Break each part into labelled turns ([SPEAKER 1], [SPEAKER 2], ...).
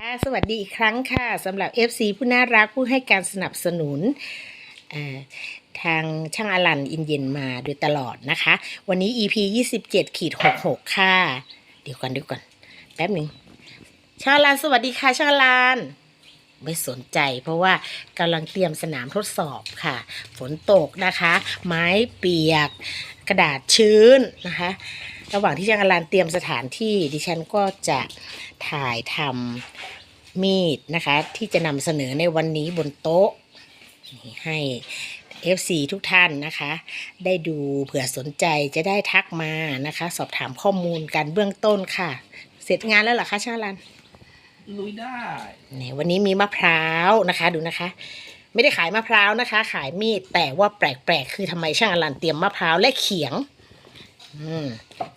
[SPEAKER 1] ค่ะสวัสดีอีกครั้งค่ะสำหรับ FC ผู้น่ารักผู้ให้การสนับสนุนทางช่างอลันอินเย็นมาโดยตลอดนะคะ วันนี้ EP 27ขีด66 ค่ะ เดี๋ยวก่อนเดี๋ยวก่อน แป๊บหนึ่งช่างอลันสวัสดีค่ะช่างอลันไม่สนใจ เพราะว่ากำลังเตรียมสนามทดสอบค่ะ ฝนตกนะคะ ไม้เปียก กระดาษชื้นนะคะ ระหว่างที่ช่างอลันเตรียมสถานที่ดิฉันก็จะถ่ายทำมีดนะคะ ที่จะนำเสนอในวันนี้บนโต๊ะให้ FC ทุกท่านนะคะ ได้ดูเผื่อสนใจจะได้ทักมานะคะ สอบถามข้อมูลกันเบื้องต้นค่ะ เสร็จงานแล้วเหรอคะช่างอลัน
[SPEAKER 2] ลุยได้
[SPEAKER 1] นี่วันนี้มีมะพร้าวนะคะดูนะคะ ไม่ได้ขายมะพร้าวนะคะ ขายมีดแต่ว่าแปลกๆ คือทำไมช่างอลันเตรียมมะพร้าวและเขียง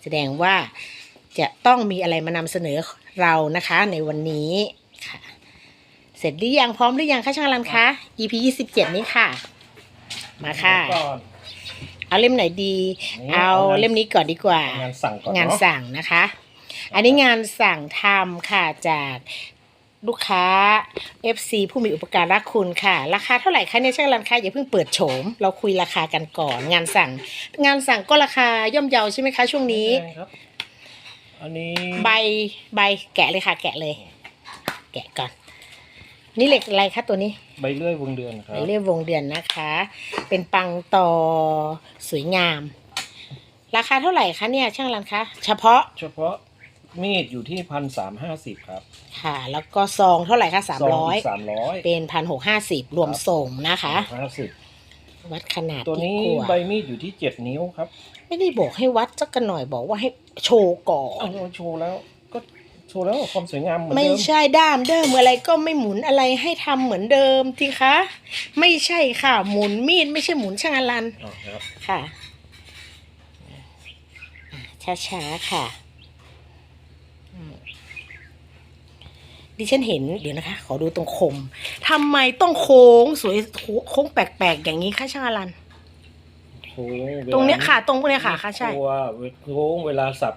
[SPEAKER 1] แสดงว่าจะต้องมีอะไรมานำเสนอเรานะคะในวันนี้ค่ะ เสร็จหรือยังพร้อมหรือยังคะช่างอลันคะ EP ยี่สิบเจ็ดนี้ค่ะ มาค่ะ
[SPEAKER 2] ก่อน
[SPEAKER 1] เอาเล่มไหนดี
[SPEAKER 2] นี่
[SPEAKER 1] เอา
[SPEAKER 2] เอางาน
[SPEAKER 1] เล่มนี้ก่อนดีกว่า
[SPEAKER 2] งานสั่งก่อน
[SPEAKER 1] งาน
[SPEAKER 2] เนาะ
[SPEAKER 1] สั่งนะคะ อันนี้งานสั่งทำค่ะจาก ลูกค้า FC ผู้มีอุปการะคุณค่ะ ราคาเท่าไหร่คะเนี่ยช่างรันคะอย่าเพิ่งเปิดโฉม เราคุยราคากันก่อน งานสั่ง งานสั่งก็ราคาย่อมเยาใช่ไหมคะ ช่วงนี้
[SPEAKER 2] ใช่ครับ อันนี้
[SPEAKER 1] ใบใบแกะเลยค่ะ แกะเลย แกะก่อน นี่เหล็กอะไรคะตัวนี้
[SPEAKER 2] ใบเลื่อยวงเดือนครั
[SPEAKER 1] ใบ
[SPEAKER 2] บ
[SPEAKER 1] เรียบวงเดือนนะคะ เป็นปังต่อสวยงาม ราคาเท่าไหร่คะเนี่ยช่างรันคะเฉพาะ
[SPEAKER 2] เฉพาะ มีดอยู่ที่พันสามห้าสิบครับ
[SPEAKER 1] ค่ะ แล้วก็ซองเท่าไหร่คะสามร้อย
[SPEAKER 2] สามร้อย
[SPEAKER 1] เป็นพันหกห้าสิบรวมส่งนะคะ
[SPEAKER 2] ห้าสิบ
[SPEAKER 1] วัดขนาด
[SPEAKER 2] ตัวนี้
[SPEAKER 1] ที่ขว
[SPEAKER 2] ใบมีดอยู่ที่เจ็ดนิ้วครับ
[SPEAKER 1] ไม่ได้บอกให้วัดสักกันหน่อยบอกว่าให้โชว์ก่อ
[SPEAKER 2] เอา
[SPEAKER 1] น
[SPEAKER 2] โชว์แล้วก็โชว์แล้วความสวยงามเหมือน
[SPEAKER 1] ไม่
[SPEAKER 2] เดิม
[SPEAKER 1] ใช่ด้ามเดิมอะไรก็ไม่หมุนอะไรให้ทำเหมือนเดิมทีคะ ไม่ใช่ค่ะ หมุนมีดไม่ใช่หมุนช่างอลัน
[SPEAKER 2] อ๋อครับ
[SPEAKER 1] ค่ะช้าๆค่ะอืม ดิฉันเห็นเดี๋ยวนะคะ ขอดูตรงคมทำไมต้องโค้งสวยโค้งแปลกๆอย่างนี้คะช่างอลัน
[SPEAKER 2] โค้งวลา
[SPEAKER 1] ตรงเนี้ยค่ะ ตรงเนี้ยค่ะค่ะใช่
[SPEAKER 2] ตัวโค้งเวลาสับ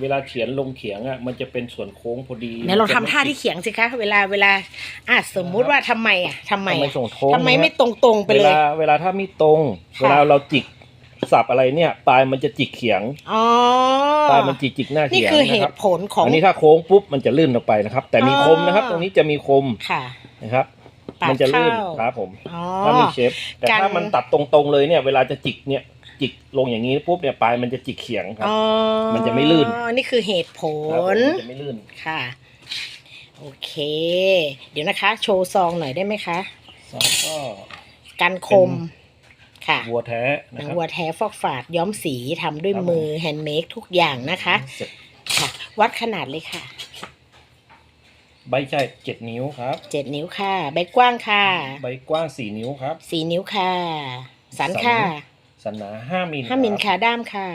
[SPEAKER 2] เวลาเขียนลงเขียงอะมันจะเป็นส่วนโค้งพอดี
[SPEAKER 1] ไหนลองทำท่าที่เขียงสิคะเวลาเวลาอะสมมุติว่าทำไมอะทำไม
[SPEAKER 2] ทำไม
[SPEAKER 1] อะ
[SPEAKER 2] ส่งโค้ง
[SPEAKER 1] ทำไมไม่
[SPEAKER 2] นะ
[SPEAKER 1] ตรงตรงๆไป
[SPEAKER 2] เว
[SPEAKER 1] เลย
[SPEAKER 2] ลาเวลาถ้าไม่ตรง
[SPEAKER 1] ค่ะ
[SPEAKER 2] เวลาเราจิก สับอะไรเนี่ยปลายมันจะจิกเขียง
[SPEAKER 1] อ๋อ
[SPEAKER 2] ปลายมันจิกจิกหน้า
[SPEAKER 1] นี่
[SPEAKER 2] เขียง
[SPEAKER 1] คือเห
[SPEAKER 2] นะครับ
[SPEAKER 1] ตุผลของ
[SPEAKER 2] อันนี้ถ้าโค้งปุ๊บมันจะลื่นออกไปนะครับ แต่มี
[SPEAKER 1] อ๋อ
[SPEAKER 2] คมนะครับตรงนี้จะมีคม
[SPEAKER 1] ค่ะ
[SPEAKER 2] นะครับ
[SPEAKER 1] ปาด
[SPEAKER 2] มันจะลื่น
[SPEAKER 1] เข้า
[SPEAKER 2] ครับผม
[SPEAKER 1] อ๋อ
[SPEAKER 2] ถ้ามีเชฟแต่
[SPEAKER 1] การ
[SPEAKER 2] ถ้ามันตัดตรงๆเลยเนี่ย เวลาจะจิกเนี่ยจิกลงอย่างนี้ปุ๊บเนี่ยปลายมันจะจิกเขียงครับ
[SPEAKER 1] อ๋อ
[SPEAKER 2] มันจะไม่ลื่น
[SPEAKER 1] นี่คือเหตุผ
[SPEAKER 2] ครับผม
[SPEAKER 1] ล
[SPEAKER 2] มันจะไม่ลื่น
[SPEAKER 1] ค่ะ โอเค เดี๋ยวนะคะ โชว์ซองหน่อยได้ไหมคะ
[SPEAKER 2] สองก็
[SPEAKER 1] กันคม ค่ะ
[SPEAKER 2] วัวแท้
[SPEAKER 1] ห
[SPEAKER 2] นะ
[SPEAKER 1] นัง
[SPEAKER 2] ครับ
[SPEAKER 1] วัวแท้ฟอกฝาดย้อมสีทำด้วย
[SPEAKER 2] ครับผม
[SPEAKER 1] มือแฮนด์เมดทุกอย่างนะคะ
[SPEAKER 2] เสร็จ
[SPEAKER 1] ค่ะ วัดขนาดเลยค่ะ
[SPEAKER 2] ใบใช่เจ็ดนิ้วครับ
[SPEAKER 1] เจ็ดนิ้วค่ะ ใบกว้างค่ะ
[SPEAKER 2] ใบกว้างสี่นิ้วครับ
[SPEAKER 1] สี่นิ้วค่ะ สันค่ะ
[SPEAKER 2] สันหนาห้ามิล
[SPEAKER 1] ห้ามิล
[SPEAKER 2] รับ
[SPEAKER 1] ค่ะด้ามค่ะ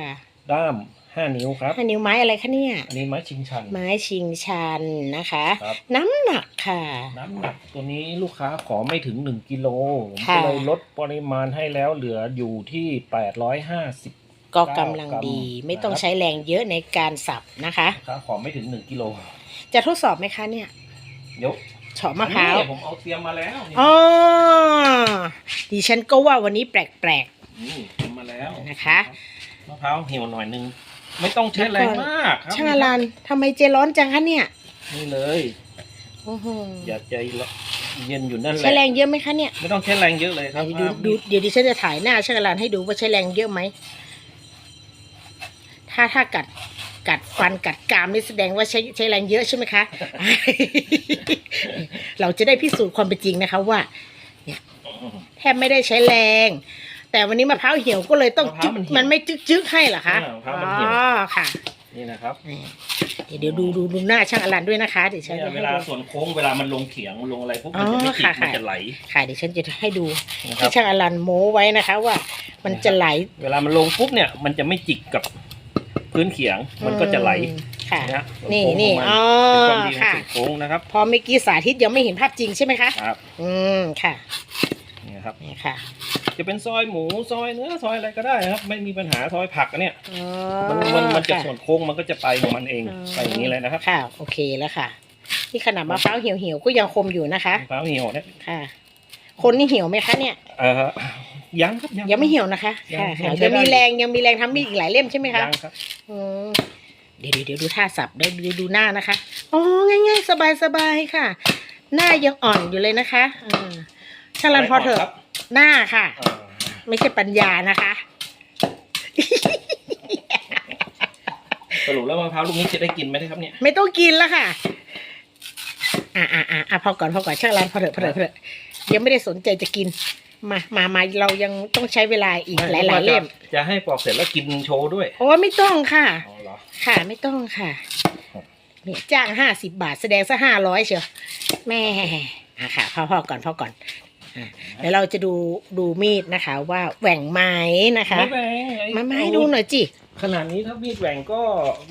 [SPEAKER 2] ด้าม ห้านิ้วครับ
[SPEAKER 1] ห้านิ้วไม้อะไรคะเนี่ย
[SPEAKER 2] อันนี้ไม้ชิงชัน
[SPEAKER 1] ไม้ชิงชันนะคะ
[SPEAKER 2] ครับ
[SPEAKER 1] น้ำหนักค่ะ
[SPEAKER 2] น้ำหนักตัวนี้ลูกค้าขอไม่ถึงหนึ่งกิโลผม
[SPEAKER 1] ค่ะ
[SPEAKER 2] ก็เลยลดปริมาณให้แล้วเหลืออยู่ที่แปดร้อยห้าสิบ
[SPEAKER 1] ก็กำลังดี
[SPEAKER 2] กรัม
[SPEAKER 1] ไม่ต้อง
[SPEAKER 2] นะครับ
[SPEAKER 1] ใช้แรงเยอะในการสับนะคะ
[SPEAKER 2] ลูกค้าขอไม่ถึงหนึ่งกิโล
[SPEAKER 1] จะทดสอบไหมคะเนี่ย
[SPEAKER 2] เดี๋ยว
[SPEAKER 1] เฉาะมะพร้าว
[SPEAKER 2] อันนี้ผมเอาเตรียมมาแล้วนี่
[SPEAKER 1] อ๋อดิฉันก็ว่าวันนี้แปลก
[SPEAKER 2] นี่เตรียมมาแล้ว
[SPEAKER 1] นะคะ
[SPEAKER 2] มะพร้าวเหี่ยวหน่อยนึง ไม่ต้องใช้แรงมากครับ
[SPEAKER 1] ๆช่างอลันทำไมเจร้อนจังคะเนี่ย
[SPEAKER 2] นี่เลย
[SPEAKER 1] โอ้โห
[SPEAKER 2] อย่าใจเย็นอยู่นั่นแหละ
[SPEAKER 1] ใช้แรงเยอะไหมคะเนี่ย
[SPEAKER 2] ไม่ต้องใช้แรงเยอะเลยครับ
[SPEAKER 1] ดูดูเดี๋ยวดิฉันจะถ่ายหน้าช่างอลันให้ดูว่าใช้แรงเยอะไหมถ้าถ้ากัดกัดฟันกัดกรามนี่แสดงว่าใช้ใช้แรงเยอะใช่ไหมคะ เราจะได้พิสูจน์ความเป็นจริงนะคะว่าแทบไม่ได้ใช้แรง แต่วันนี้มะพร้าวเหี่ยวก็เลยต้องจึ๊กมันไม่จึ๊กจึ๊กให้เหรอคะอ๋อค่ะ
[SPEAKER 2] นี่นะครับ
[SPEAKER 1] นี่เดี๋ยวดูดูดูหน้าช่างอลันด้วยนะคะเดี๋ยวฉัน
[SPEAKER 2] เนี่ย
[SPEAKER 1] จะ
[SPEAKER 2] เว
[SPEAKER 1] ให้
[SPEAKER 2] ลา
[SPEAKER 1] ดู
[SPEAKER 2] ส่วนโค้งเวลามันลงเขียงลงอะไรพวก
[SPEAKER 1] อ๋
[SPEAKER 2] มัน
[SPEAKER 1] อ
[SPEAKER 2] จะไม่ติด
[SPEAKER 1] ค่ะ
[SPEAKER 2] มัน
[SPEAKER 1] ค่ะ
[SPEAKER 2] จะไหล
[SPEAKER 1] ค่ะเดี๋ยวฉันจะให้ดู
[SPEAKER 2] นะครับ
[SPEAKER 1] ที่ช่างอลันโม้ไว้นะคะ ว่ามันจะไหล
[SPEAKER 2] เวลามันลงปุ๊บเนี่ยมันจะไม่จิกกับพื้นเขียงมันก็จะไหล
[SPEAKER 1] อืมค่ะ
[SPEAKER 2] นะฮะ
[SPEAKER 1] นี่
[SPEAKER 2] โค้ง
[SPEAKER 1] นี่
[SPEAKER 2] ของมั
[SPEAKER 1] อ๋อ
[SPEAKER 2] เป็นความดีของ
[SPEAKER 1] ค่ะ
[SPEAKER 2] ส่วนโค้งนะครับ
[SPEAKER 1] พอเมื่อกี้สาธิตยังไม่เห็นภาพจริงใช่ไหมคะ
[SPEAKER 2] ครับ
[SPEAKER 1] อืมค่ะ
[SPEAKER 2] นี่นะครับ
[SPEAKER 1] นี่ค่ะ
[SPEAKER 2] จะเป็นซอยหมูซอยเนื้อซอยอะไรก็ได้ครับ ไม่มีปัญหาซอยผักอันเนี่ย
[SPEAKER 1] อ๋อ
[SPEAKER 2] มันมันมันจะ
[SPEAKER 1] ค่ะ
[SPEAKER 2] ส่วนโค้งมันก็จะไปของมันเอง
[SPEAKER 1] อ๋อ
[SPEAKER 2] ไปอย่างนี้เลยนะครับ
[SPEAKER 1] ค่ะ โอเคแล้วค่ะนี่ขนาดมะพร้าวเหี่ยวเหี่ยวๆก็ยังคมอยู่นะคะ
[SPEAKER 2] มะพร้าวเหี่ยวเนี่ย
[SPEAKER 1] ค่ะ คนนี่เหี่ยวไหมคะเนี่ย
[SPEAKER 2] เออยังครับ
[SPEAKER 1] ยังไม่เหี่ยวนะคะ
[SPEAKER 2] ยัง
[SPEAKER 1] ค่ะ
[SPEAKER 2] ยั
[SPEAKER 1] ค่ะ
[SPEAKER 2] งใช้
[SPEAKER 1] ยังมี
[SPEAKER 2] ได้
[SPEAKER 1] แรงยังมีแรงทำมีดอีกหลายเล่มใช่ไหมคะ
[SPEAKER 2] ยังครับ
[SPEAKER 1] อืมเดี๋ยวเดี๋ยวเดี๋ยวดูท่าสับเดี๋ยวดูดูหน้านะคะ อ๋อ ง่ายๆสบายสบายๆ ค่ะ หน้ายังอ่อนอยู่เลยนะคะอ่าช่างรันพอเถ
[SPEAKER 2] ครั
[SPEAKER 1] อะ
[SPEAKER 2] บ
[SPEAKER 1] หน้าค่ะ
[SPEAKER 2] อ่า
[SPEAKER 1] ไม่ใช่ปัญญานะคะ
[SPEAKER 2] สรุปแล้วมะพร้าวลูกนี้จะได้กินไหมครับเนี่ย
[SPEAKER 1] ไม่ต้องกินแล้วค่ะ อ่าอ่าอ่าอ่าพอก่อนพอก่อนช่างรันพอเถอะพอเถอะพอเถอะยังไม่ได้สนใจจะกิน มามามาเรายังต้องใช้เวลาอีกหลายหลายๆเล่ม
[SPEAKER 2] จะจะให้ปอกเสร็จแล้วกินโชว์ด้วย
[SPEAKER 1] โอ้ไม่ต้องค่ะ
[SPEAKER 2] อ๋อเหรอ
[SPEAKER 1] ค่ะไม่ต้องค่ะ
[SPEAKER 2] ครับ
[SPEAKER 1] เนี่ยจ้างห้าสิบบาทแสดงซะห้าร้อยเชียวแม่อะค่ะพ่อพ่อก่อนพ่อก่อนอะ เดี๋ยวเราจะดูดูมีดนะคะ ว่าแหว่งไหมนะคะ
[SPEAKER 2] ไม่แพงไอ้
[SPEAKER 1] มามาให้ดูหน่อยจิ
[SPEAKER 2] ขนาดนี้ถ้ามีดแหว่งก็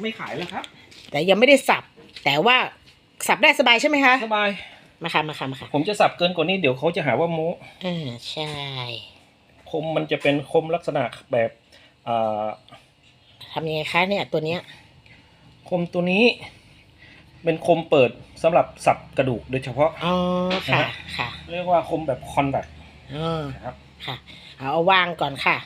[SPEAKER 2] ไม่ขายแล้วครับ
[SPEAKER 1] แต่ยังไม่ได้สับ แต่ว่าสับได้สบายใช่ไหมคะ
[SPEAKER 2] สบาย
[SPEAKER 1] มาค่ะมาค่ะมาค่ะ
[SPEAKER 2] ผมจะสับเกินกว่านี้เดี๋ยวเขาจะหาว่าโม้
[SPEAKER 1] อ่าใช่
[SPEAKER 2] คมมันจะเป็นคมลักษณะแบบอ่า
[SPEAKER 1] ทำยังไงคะเนี่ยตัวเนี้ย
[SPEAKER 2] คมตัวนี้ เป็นคมเปิดสำหรับสับกระดูกโดยเฉพาะ
[SPEAKER 1] อ๋อ ค่ะ
[SPEAKER 2] นะฮะ
[SPEAKER 1] ค่ะ
[SPEAKER 2] เรียกว่าคมแบบคอนแบค
[SPEAKER 1] อ๋อ
[SPEAKER 2] นะครับ
[SPEAKER 1] ค่ะ เอาเอาวางก่อนค่ะ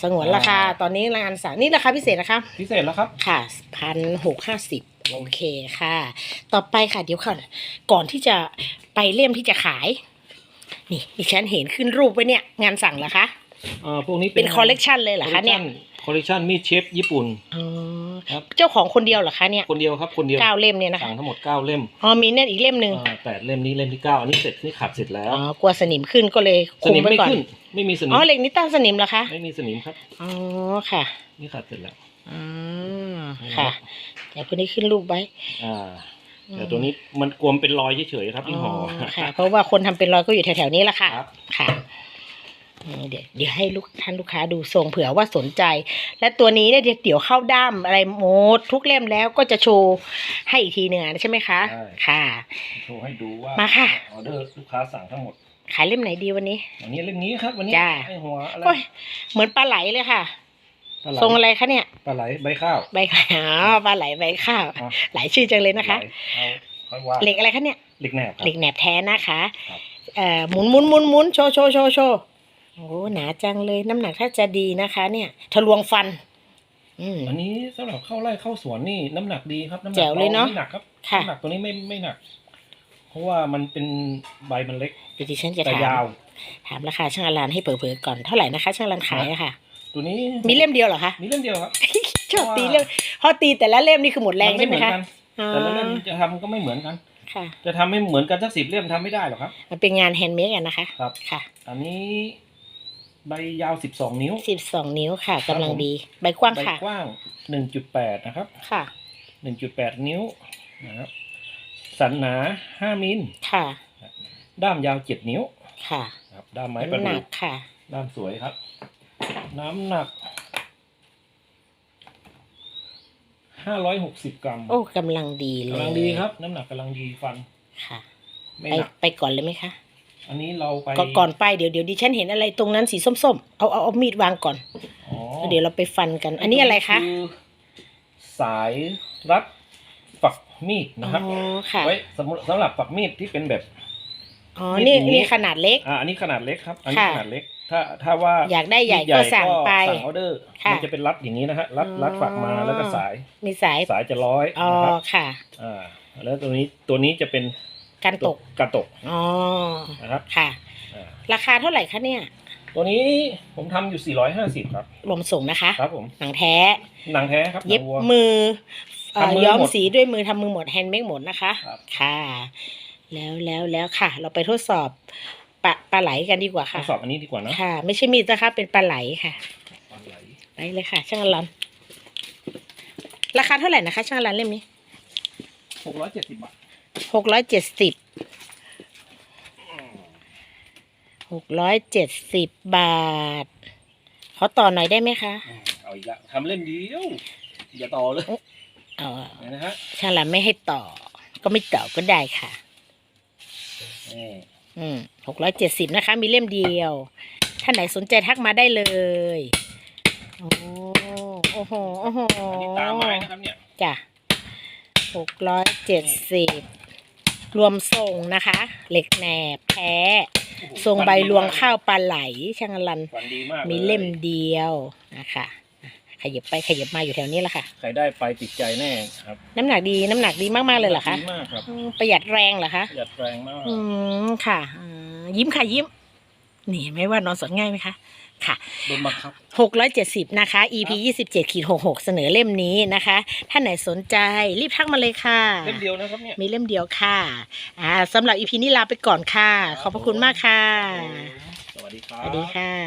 [SPEAKER 1] สงวนราคา
[SPEAKER 2] อ่า
[SPEAKER 1] ตอนนี้รายงานสั่งนี่ราคาพิเศษนะคะ
[SPEAKER 2] พิเศษแล้วครับ
[SPEAKER 1] ค่ะพันหกห้าสิบโอเคค่ะ ต่อไปค่ะเดี๋ยวก่อนก่อนที่จะไปเล่มที่จะขาย นี่ดิฉันเห็นขึ้นรูปไว้เนี่ย งานสั่งเหรอคะ
[SPEAKER 2] อ่าพวกนี้
[SPEAKER 1] เป็นคอลเลกชันเลยเหรอคะเนี่ย
[SPEAKER 2] คอลเลกชันมีดเชฟญี่ปุ่น
[SPEAKER 1] อ๋อ
[SPEAKER 2] ครับ
[SPEAKER 1] เจ้าของคนเดียวเหรอคะเนี่ย
[SPEAKER 2] คนเดียวครับคนเดียว
[SPEAKER 1] เก้าเล่มเนี่ยนะคะ
[SPEAKER 2] สั่งทั้งหมดเก้าเล่ม
[SPEAKER 1] อ๋อมีเนี่ยอีกเล่มหนึ่ง
[SPEAKER 2] อ่าแปดเล่มนี้เล่มที่เก้าอันนี้เสร็จนี่ขัดเสร็จแล้ว
[SPEAKER 1] อ๋อกลัวสนิมขึ้นก็เลย
[SPEAKER 2] ส
[SPEAKER 1] คุม
[SPEAKER 2] นิม
[SPEAKER 1] ไว้
[SPEAKER 2] ไม่
[SPEAKER 1] ก่อน
[SPEAKER 2] ขึ้น ไม่มีสนิม
[SPEAKER 1] อ๋อเหล็กนี้ตั้งสนิมเหรอคะ
[SPEAKER 2] ไม่มีสนิมครับ
[SPEAKER 1] อ๋อค่ะ
[SPEAKER 2] นี่ขัดเสร็จแล้ว
[SPEAKER 1] อ๋อค่ะเดี๋ยวคนนี้ขึ้นรูปไว้
[SPEAKER 2] อ่า แต่ตัวนี้มันกลวมเป็นรอยเฉยๆครับที่ห่ออ
[SPEAKER 1] ค่ะ เพราะว่าคนทำเป็นรอยก็อยู่แถวๆนี้แหละค่ะ
[SPEAKER 2] ครับ
[SPEAKER 1] ค่ะ เออเดี๋ยวเดี๋ยวให้ลูกท่านลูกค้าดูทรงเผื่อว่าสนใจ และตัวนี้เนี่ยเดี๋ยวเดี๋ยวเข้าด้ามอะไรหมดทุกเล่มแล้วก็จะโชว์ให้อีกทีหนึ่งอะใช่ไหมคะ
[SPEAKER 2] ใช่
[SPEAKER 1] ค่ะ
[SPEAKER 2] โชว์ให้ดูว่า
[SPEAKER 1] มาค่ะ
[SPEAKER 2] ออเดอร์ลูกค้าสั่งทั้งหมด
[SPEAKER 1] ขายเล่มไหนดีวันนี้
[SPEAKER 2] อันนี้เล่มนี้ครับวันนี้
[SPEAKER 1] จ้า
[SPEAKER 2] ไอหัวอะไร
[SPEAKER 1] โอ้ยเหมือนปลาไหลเลยค่ะ
[SPEAKER 2] ปลาไหล
[SPEAKER 1] ทรงอะไรคะเนี่ย
[SPEAKER 2] ปลาไหลใบข้าว
[SPEAKER 1] ใบขาวปลาไหลใบข้าว
[SPEAKER 2] อะ
[SPEAKER 1] หลายชื่อจังเลยนะคะ
[SPEAKER 2] ไหลเอาค่อยว่า
[SPEAKER 1] เหล็กอะไรคะเนี่ย
[SPEAKER 2] เหล็กแหนบครับ
[SPEAKER 1] เหล็กแหนบแท้นะคะ
[SPEAKER 2] ครับ
[SPEAKER 1] เอ่อหมุนหมุนหมุนหมุนโชว์โชว์โชว์โชว์ โอ้หนาจังเลยน้ำหนักถ้าจะดีนะคะ เนี่ยทะลวงฟัน อืม
[SPEAKER 2] อันนี้สำหรับเข้าไร่เข้าสวนนี่น้ำหนักดีครับ น้ำหนั
[SPEAKER 1] แจ๋วเลยเนอะ
[SPEAKER 2] ไม่หนักครับ
[SPEAKER 1] ค่ะ
[SPEAKER 2] น้ำหนักตัวนี้ไม่ไม่หนัก เพราะว่ามันเป็นใบมันเล็ก
[SPEAKER 1] เดี๋ยวดิฉันจะ
[SPEAKER 2] แต่
[SPEAKER 1] ถาม
[SPEAKER 2] ยาว
[SPEAKER 1] ถามราคาช่างอลานให้เปิดๆก่อนเท่าไหร่นะคะ ช่างอลานขายอะค่ะ
[SPEAKER 2] ตัวนี้
[SPEAKER 1] มีเล่มเดียวเหรอคะ
[SPEAKER 2] มีเล่มเดียวครับ
[SPEAKER 1] ชอบตีเล่มพอตีแต่ละเล่มนี่คือหมดแรง
[SPEAKER 2] น
[SPEAKER 1] ใช่ไหม
[SPEAKER 2] เอน
[SPEAKER 1] คะ
[SPEAKER 2] กัน
[SPEAKER 1] อ๋อ
[SPEAKER 2] แต่ละเล่มจะทำก็ไม่เหมือนกัน
[SPEAKER 1] ค่ะ
[SPEAKER 2] จะทำให้เหมือนกันสักสิบเล่มทำไม่ได้หรอกครับ
[SPEAKER 1] มันเป็นงานแฮนด์เมดอะนะคะ
[SPEAKER 2] ครับ
[SPEAKER 1] ค่ะ
[SPEAKER 2] อันนี้ ใบยาวสิบสองนิ้ว
[SPEAKER 1] สิบสองนิ้วค่ะ
[SPEAKER 2] ครับ
[SPEAKER 1] กำลัง
[SPEAKER 2] ผม
[SPEAKER 1] ดี ใบกว้าง
[SPEAKER 2] ใบ
[SPEAKER 1] ค่ะ
[SPEAKER 2] กว้างหนึ่งจุดแปดนะครับ
[SPEAKER 1] ค่ะ
[SPEAKER 2] หนึ่งจุดแปดนิ้วนะครับ สันหนาห้ามิล
[SPEAKER 1] ค่ะ
[SPEAKER 2] ด้ามยาวเจ็ดนิ้ว
[SPEAKER 1] ค่ะ
[SPEAKER 2] ครับด้ามไม้ประ
[SPEAKER 1] น้ำหนั
[SPEAKER 2] ดู่
[SPEAKER 1] กค่ะ
[SPEAKER 2] ด้ามสวยครับ น้ำหนักห้าร้อยหกสิบกรัม
[SPEAKER 1] โอ้กำลังดีเลย
[SPEAKER 2] กำลังดีครับ น้ำหนักกำลังดีฟัน
[SPEAKER 1] ค่ะ
[SPEAKER 2] ไม่
[SPEAKER 1] ไป
[SPEAKER 2] หนัก
[SPEAKER 1] ไปก่อนเลยไหมคะ
[SPEAKER 2] อันนี้เราไป
[SPEAKER 1] ก็ก่อนไปเดี๋ยวเดี๋ยวดิฉันเห็นอะไรตรงนั้นสีส้มๆ เอาเอาเอามีดวางก่อน
[SPEAKER 2] อ๋อ
[SPEAKER 1] แล้วเดี๋ยวเราไปฟันกัน อันนี้อะไรคะ
[SPEAKER 2] สายรัดฝักมีดนะครับ
[SPEAKER 1] อ๋อค่ะ
[SPEAKER 2] ไว้สำหรับสำหรับฝักมีดที่เป็นแบบ
[SPEAKER 1] อ๋อ
[SPEAKER 2] มีด
[SPEAKER 1] นี่
[SPEAKER 2] อย่างนี้
[SPEAKER 1] นี่ขนาดเล็ก
[SPEAKER 2] อ่าอันนี้ขนาดเล็กครับ อันนี้
[SPEAKER 1] ค่ะ
[SPEAKER 2] ขนาดเล็ก ถ้าถ้าว่า
[SPEAKER 1] อยากได้ใหญ่
[SPEAKER 2] มี
[SPEAKER 1] ก็สั่งไป
[SPEAKER 2] สั่งออเดอร์
[SPEAKER 1] ค่ะ
[SPEAKER 2] มันจะเป็นรัดอย่างนี้นะฮะรัดรัดฝักมาแล้วก็สาย
[SPEAKER 1] มีสาย
[SPEAKER 2] สายจะร้อย
[SPEAKER 1] อ๋อ
[SPEAKER 2] นะครับ
[SPEAKER 1] ค่ะ
[SPEAKER 2] อ่า แล้วตัวนี้ตัวนี้จะเป็น
[SPEAKER 1] กันตก
[SPEAKER 2] กระตก
[SPEAKER 1] อ๋อ
[SPEAKER 2] นะครับ
[SPEAKER 1] ค่ะ
[SPEAKER 2] อ่า
[SPEAKER 1] ราคาเท่าไหร่คะเนี่ย
[SPEAKER 2] ตัวนี้ผมทำอยู่ 450 ครับ
[SPEAKER 1] รวมส่งนะคะ
[SPEAKER 2] ครับผม
[SPEAKER 1] หนังแท้
[SPEAKER 2] หนังแท้ครับหนั
[SPEAKER 1] เย็บ
[SPEAKER 2] งวัว
[SPEAKER 1] มือเอ่อ
[SPEAKER 2] ทำมือ
[SPEAKER 1] ย้อม
[SPEAKER 2] หมด
[SPEAKER 1] สีด้วยมือทำมือหมดแฮนด์เมดหมดนะคะ
[SPEAKER 2] ครับ
[SPEAKER 1] ค่ะ แล้วแล้วแล้วค่ะ เราไปทดสอบปลาปลาไหลกันดีกว่า
[SPEAKER 2] ท
[SPEAKER 1] ค่ะ
[SPEAKER 2] ดสอบอันนี้ดีกว่านะ
[SPEAKER 1] ค่ะ ไม่ใช่มีดนะคะ เป็นปลาไหลค่ะ
[SPEAKER 2] ปลาไหล
[SPEAKER 1] ไปเลยค่ะ ช่างอลันราคาเท่าไหร่นะคะ ช่างอลันเล่มนี้
[SPEAKER 2] 670บาท
[SPEAKER 1] หกร้อยเจ็ดสิบหกร้อยเจ็ดสิบบาท ขอต่อหน่อยได้ไหมคะ
[SPEAKER 2] อืมเอาอีกละทำเล่มเดียวอย่าต่อเลย
[SPEAKER 1] เอา
[SPEAKER 2] นะฮะ
[SPEAKER 1] ช่างอลันไม่ให้ต่อ ก็ไม่ต่อก็ได้ค่ะ
[SPEAKER 2] นี่
[SPEAKER 1] อืมหกร้อยเจ็ดสิบนะคะ มีเล่มเดียว ท่านไหนสนใจทักมาได้เลย โอ้โอ้โห โอ้โห
[SPEAKER 2] อันนี้ตาไม้นะครับเนี่ย
[SPEAKER 1] จ้ะหกร้อยเจ็ดสิบ รวมทรงนะคะ เหล็กแหนบแท้ทรงใบรวงข้าวปลาไหลช่างอลัน
[SPEAKER 2] ฝันดีมาก
[SPEAKER 1] มีเล่มเดียวนะคะอะขยับไปขยับมาอยู่แถวนี้แหละค่ะ
[SPEAKER 2] ใครได้ไปติดใจแน่ครับ
[SPEAKER 1] น้ำหนักดีน้ำหนักดีมากๆเลยเหรอคะ
[SPEAKER 2] ดีมากครับ
[SPEAKER 1] อืมประหยัดแรงเหรอคะ
[SPEAKER 2] หยัดแรงมาก
[SPEAKER 1] อืม ค่ะอืมยิ้มค่ะยิ้ม นี่เห็นไหม่ว่านอนสดง่ายไหมคะ ค่ะ
[SPEAKER 2] โดนบังคับ
[SPEAKER 1] หกร้อยเจ็ดสิบนะคะ EP ยี่สิบเจ็ดขีดหกหกเสนอเล่มนี้นะคะถ้าไหนสนใจรีบทักมาเลยค่ะ
[SPEAKER 2] เล่มเดียวนะครับเนี่ย
[SPEAKER 1] มีเล่มเดียวค่ะอ่าสำหรับ EP นี้ลาไปก่อนค่ะ ขอบพระคุณมากค่ะ
[SPEAKER 2] สวัสดีครั
[SPEAKER 1] ส
[SPEAKER 2] บ
[SPEAKER 1] วัสดีค่ะ